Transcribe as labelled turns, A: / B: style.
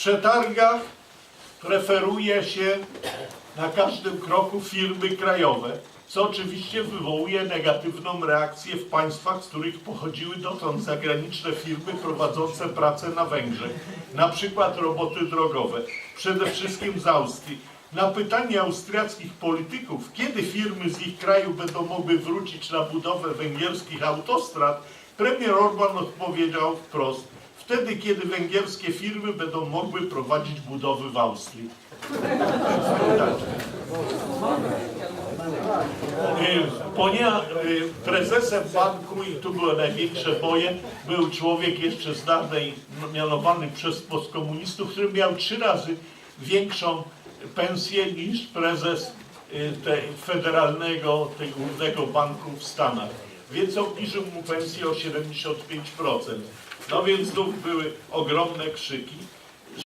A: przetargach preferuje się na każdym kroku firmy krajowe, co oczywiście wywołuje negatywną reakcję w państwach, z których pochodziły dotąd zagraniczne firmy prowadzące pracę na Węgrzech, na przykład roboty drogowe, przede wszystkim z Austrii. Na pytanie austriackich polityków, kiedy firmy z ich kraju będą mogły wrócić na budowę węgierskich autostrad, premier Orban odpowiedział wprost, wtedy kiedy węgierskie firmy będą mogły prowadzić budowy w Austrii. Tak. Y, Ponieważ y, prezesem banku, i tu były największe boje, był człowiek jeszcze znany i mianowany przez postkomunistów, który miał trzy razy większą pensję niż prezes tej federalnego, tego głównego banku w Stanach. Więc obniżył mu pensję o 75%. No więc znów były ogromne krzyki.